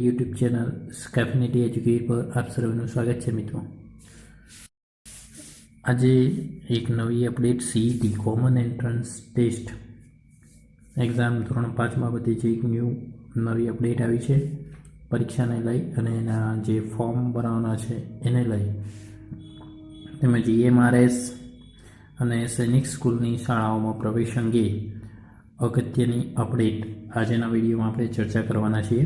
YouTube channel સ્કેફિનિટી educate પર આપ સર્વનું સ્વાગત છે મિત્રો આજે એક નવી update CET common entrance test exam ધોરણ પાંચમાં બધી જે એક ન્યૂ નવી અપડેટ આવી છે પરીક્ષાને લઈ અને એના જે ફોર્મ ભરવાના છે એને લઈ તેમજ ઈએમઆરએસ અને સૈનિક સ્કૂલની શાળાઓમાં પ્રવેશ અંગે અગત્યની અપડેટ આજના વિડીયોમાં આપણે ચર્ચા કરવાના છીએ।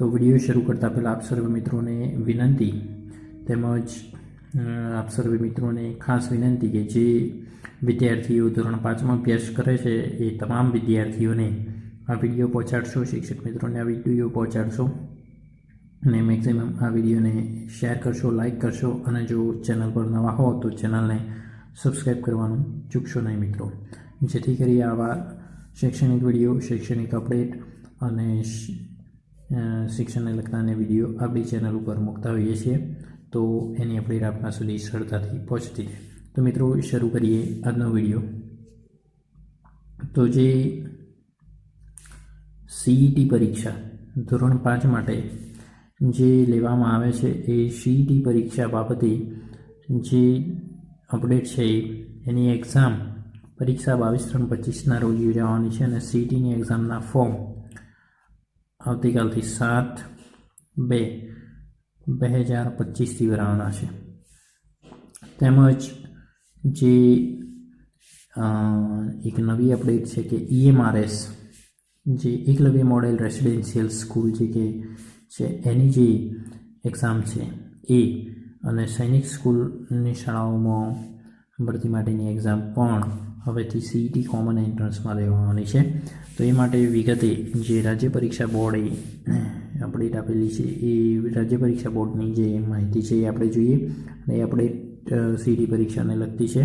તો વીડિયો શરૂ કરતાં પહેલાં આપ સર્વે મિત્રોને વિનંતી તેમજ આપ સર્વે મિત્રોને ખાસ વિનંતી કે જે વિદ્યાર્થીઓ ધોરણ પાંચમાં અભ્યાસ કરે છે, એ તમામ વિદ્યાર્થીઓને આ વીડિયો પહોંચાડશો, શિક્ષક મિત્રોને આ વીડિયો પહોંચાડશો અને મેક્સિમમ આ વિડીયોને શેર કરશો લાઇક કરશો અને જો ચેનલ પર નવા હો તો ચેનલને સબસ્ક્રાઈબ કરવાનું ચૂકશો નહીં મિત્રો. જેથી કરી આવા શૈક્ષણિક વીડિયો, શૈક્ષણિક અપડેટ અને શિક્ષણને લગતાને વીડિયો આપણી ચેનલ ઉપર મૂકતા હોઈએ છીએ. તો એની અપડેટ આપણા સુધી સરળતાથી પહોંચતી રહે. તો મિત્રો, શરૂ કરીએ આજનો વીડિયો. તો જે સીઈટી પરીક્ષા, ધોરણ પાંચ માટે જે લેવામાં આવે છે, એ સીઈટી પરીક્ષા બાબતે જે અપડેટ છે, એની એક્ઝામ પરીક્ષા બાવીસ ત્રણ પચીસના રોજ યોજાવાની છે અને સીઈટીની એક્ઝામના ફોર્મ આવતીકાલથી સાત બે બે હજાર પચીસથી ભરાવાના છે. તેમજ જે એક નવી અપડેટ છે કે ઈએમઆરએસ જે એકલવ્ય મોડેલ રેસિડેન્શિયલ સ્કૂલ જે કે છે, એની જે એક્ઝામ છે એ અને સૈનિક સ્કૂલની શાળાઓમાં ભરતી માટેની એક્ઝામ પણ હવેથી સીઈટી કોમન એન્ટ્રન્સમાં લેવાની છે. તો એ માટે વિગતે જે રાજ્ય પરીક્ષા બોર્ડે અપડેટ આપેલી છે, એ રાજ્ય પરીક્ષા બોર્ડની જે માહિતી છે એ આપણે જોઈએ. અને એ અપડેટ સીટી પરીક્ષાને લગતી છે.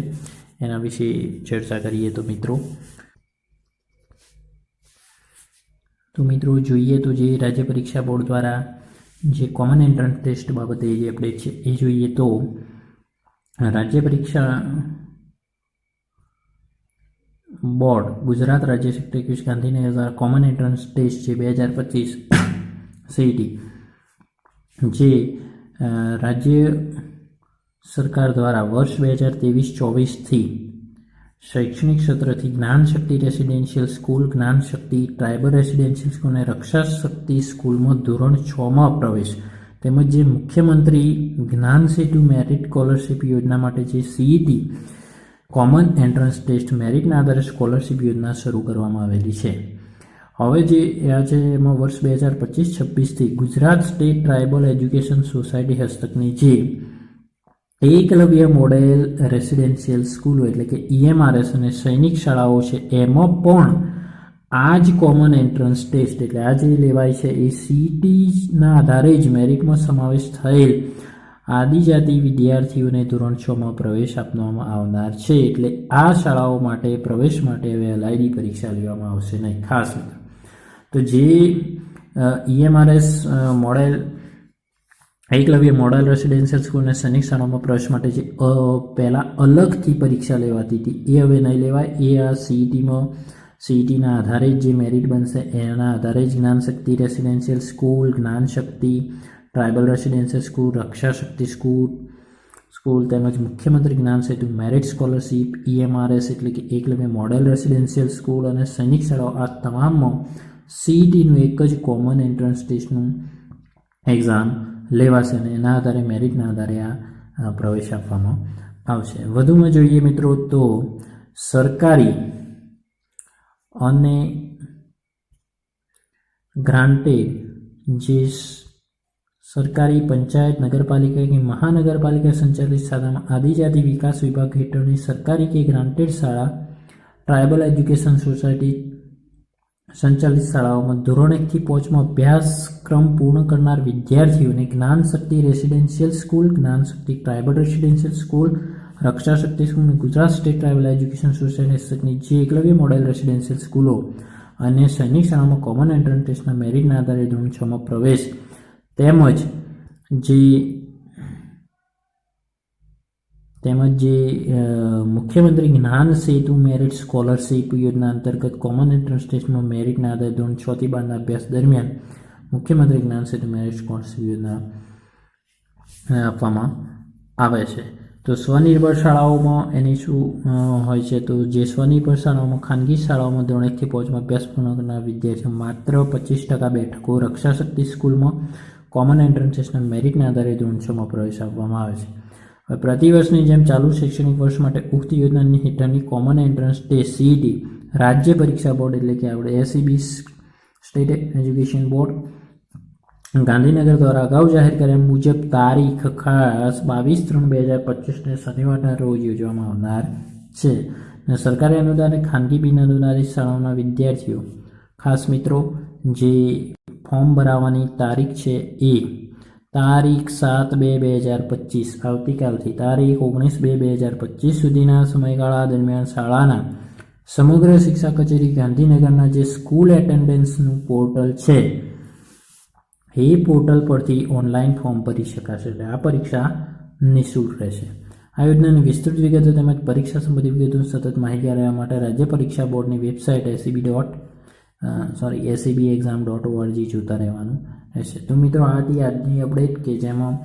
એના વિશે ચર્ચા કરીએ તો મિત્રો. તો મિત્રો જોઈએ તો જે રાજ્ય પરીક્ષા બોર્ડ દ્વારા જે કોમન એન્ટ્રન્સ ટેસ્ટ બાબતે જે અપડેટ છે, એ જોઈએ તો રાજ્ય પરીક્ષા બોર્ડ ગુજરાત રાજ્ય શિક્ષક એકવીસ ગાંધીનગર કોમન એન્ટ્રન્સ ટેસ્ટ છે બે હજાર પચીસ સીઈટી. જે રાજ્ય સરકાર દ્વારા વર્ષ બે હજાર ત્રેવીસ ચોવીસથી શૈક્ષણિક સત્રથી જ્ઞાન Shakti residential school, Gyan Shakti tribal residential school અને રક્ષા શક્તિ સ્કૂલમાં ધોરણ છમાં પ્રવેશ. તેમજ જે મુખ્યમંત્રી જ્ઞાન સેતુ મેરિટ સ્કોલરશિપ યોજના માટે જે સીઈટી કોમન એન્ટ્રન્સ ટેસ્ટ મેરિટના આધારે સ્કોલરશિપ યોજના શરૂ કરવામાં આવેલી છે. હવે જે આ છે એમાં વર્ષ બે હજાર પચીસ છવ્વીસથી Gujarat state tribal education society હસ્તકની જે એકલવ્ય મોડેલ રેસિડેન્શિયલ સ્કૂલો એટલે કે ઈએમઆરએસ અને સૈનિક શાળાઓ છે, એમાં પણ આ જ કોમન એન્ટ્રન્સ ટેસ્ટ એટલે આ જે લેવાય છે એ સીટીના આધારે જ મેરિટમાં સમાવેશ થયેલ આદિજાતિ વિદ્યાર્થીઓને ધોરણ છમાં પ્રવેશ આપવામાં આવનાર છે. એટલે આ શાળાઓ માટે પ્રવેશ માટે હવે એલઆઈડી પરીક્ષા લેવામાં આવશે નહીં. ખાસ તો જે EMRS model Eklavya model residential school અને સૈનિક શાળામાં પ્રવેશ માટે જે પહેલાં અલગથી પરીક્ષા લેવાતી હતી, એ હવે નહીં લેવાય. એ આ સીઈટીમાં સીઈટીના આધારે જ જે મેરિટ બનશે, એના આધારે જ Gyanshakti residential school Gyan Shakti tribal residential school Raksha Shakti school school તેમજ મુખ્યમંત્રી Gyan Setu merit scholarship EMRS એટલે કે એકલવ્ય મોડેલ રેસિડેન્શિયલ સ્કૂલ અને સૈનિક શાળાઓ, આ તમામમાં સીઈટીનું એક જ કોમન એન્ટ્રન્સ ટેસ્ટનું એક્ઝામ લેવાશે અને એના આધારે મેરિટના આધારે આ પ્રવેશ આપવામાં આવશે. વધુમાં જોઈએ મિત્રો તો સરકારી અને ગ્રાન્ટેડ જે સરકારી પંચાયત, નગરપાલિકા કે મહાનગરપાલિકા સંચાલિત શાળામાં આદિજાતિ વિકાસ વિભાગ હેઠળની સરકારી કે ગ્રાન્ટેડ શાળા, ટ્રાઇબલ એજ્યુકેશન સોસાયટી સંચાલિત શાળાઓમાં ધોરણ એકથી પાંચમાં અભ્યાસક્રમ પૂર્ણ કરનાર વિદ્યાર્થીઓને Gyan Shakti residential school, Gyanshakti tribal residential school Raksha Shakti school Gujarat state tribal education society જે એકલવ્ય મોડેલ રેસિડેન્શિયલ સ્કૂલો અને સૈનિક શાળામાં કોમન એન્ટ્રન્સ ટેસ્ટના મેરિટના આધારે ધોરણ છમાં પ્રવેશ. તેમજ જે તેમજ જે મુખ્યમંત્રી જ્ઞાન સેતુ મેરિટ સ્કોલરશિપ યોજના અંતર્ગત કોમન એન્ટ્રન્સ ટેસ્ટમાં મેરિટના આધારે ધોરણ છ થી બારના અભ્યાસ દરમિયાન મુખ્યમંત્રી જ્ઞાન સેતુ મેરિટ સ્કોલરશીપ યોજના આપવામાં આવે છે. તો સ્વનિર્ભર શાળાઓમાં એની શું હોય છે? તો જે સ્વનિર્ભર શાળાઓમાં, ખાનગી શાળાઓમાં ધોરણ એકથી પાંચમાં અભ્યાસ પૂર્ણ કરનાર વિદ્યાર્થીઓ માત્ર પચીસ ટકા બેઠકો રક્ષાશક્તિ સ્કૂલમાં કોમન એન્ટ્રન્સ ટેસ્ટના મેરિટના આધારે ધોરણ છમાં પ્રવેશ આપવામાં આવે છે. હવે પ્રતિવર્ષની જેમ ચાલુ શૈક્ષણિક વર્ષ માટે ઉક્ત યોજનાની હેઠળની કોમન એન્ટ્રન્સ ટેસ્ટ સીઈટી રાજ્ય પરીક્ષા બોર્ડ એટલે કે આપણે SCB state education board Gandhinagar દ્વારા અગાઉ જાહેર કર્યા મુજબ તારીખ ખાસ બાવીસ ત્રણ બે હજાર પચીસને શનિવારના રોજ યોજવામાં આવનાર છે. અને સરકારી અનુદાન અને ખાનગી બિન અનુદાનિત શાળાઓના વિદ્યાર્થીઓ, ખાસ મિત્રો, જે ફોર્મ ભરાવાની તારીખ છે એ તારીખ સાત બે બે હજાર પચીસ. આવતીકાલથી તારીખ ઓગણીસ બે બે હજાર પચીસ સુધીના સમયગાળા દરમિયાન શાળાના સમગ્ર શિક્ષા કચેરી ગાંધીનગરના જે સ્કૂલ એટેન્ડન્સનું પોર્ટલ છે, એ પોર્ટલ પરથી ઓનલાઈન ફોર્મ ભરી શકાશે એટલે આ પરીક્ષા નિઃશુલ્ક રહેશે. આ યોજનાની વિસ્તૃત વિગતો તેમજ પરીક્ષા સંબંધિત વિગતો સતત માહિતી રહેવા માટે રાજ્ય પરીક્ષા બોર્ડની website SEB dot sorry SEB exam dot ORG જોતા રહેવાનું રહેશે. તો મિત્રો આ હતી આજની અપડેટ કે જેમાં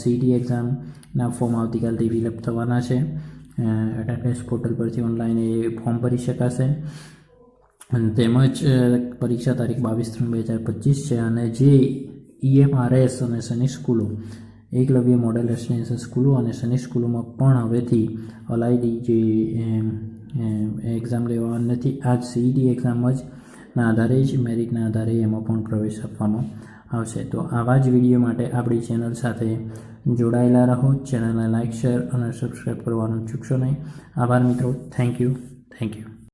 સીટી એક્ઝામના ફોર્મ આવતીકાલથી ફિલઅપ થવાના છે. એટેન્ડન્સ પોર્ટલ પરથી ઓનલાઈન એ ફોર્મ ભરી શકાશે. તેમજ પરીક્ષા તારીખ બાવીસ ત્રણ બે હજાર પચીસ છે અને જે ઈએમઆરએસ અને સની સ્કૂલો, એકલવ્ય મોડેલ રેસિડેન્શિયલ સ્કૂલો અને સની સ્કૂલોમાં પણ હવેથી અલાયદી જે એક્ઝામ લેવા નથી. આ જ સીઈટી એક્ઝામ જ ના આધારે જ મેરિટના આધારે એમાં પણ પ્રવેશ આપવાનો આવશે. તો આવા જ વીડિયો માટે આપણી ચેનલ સાથે જોડાયેલા રહો. ચેનલને લાઇક શેર અને સબસ્ક્રાઈબ કરવાનું ચૂકશો નહીં. આભાર મિત્રો. Thank you thank you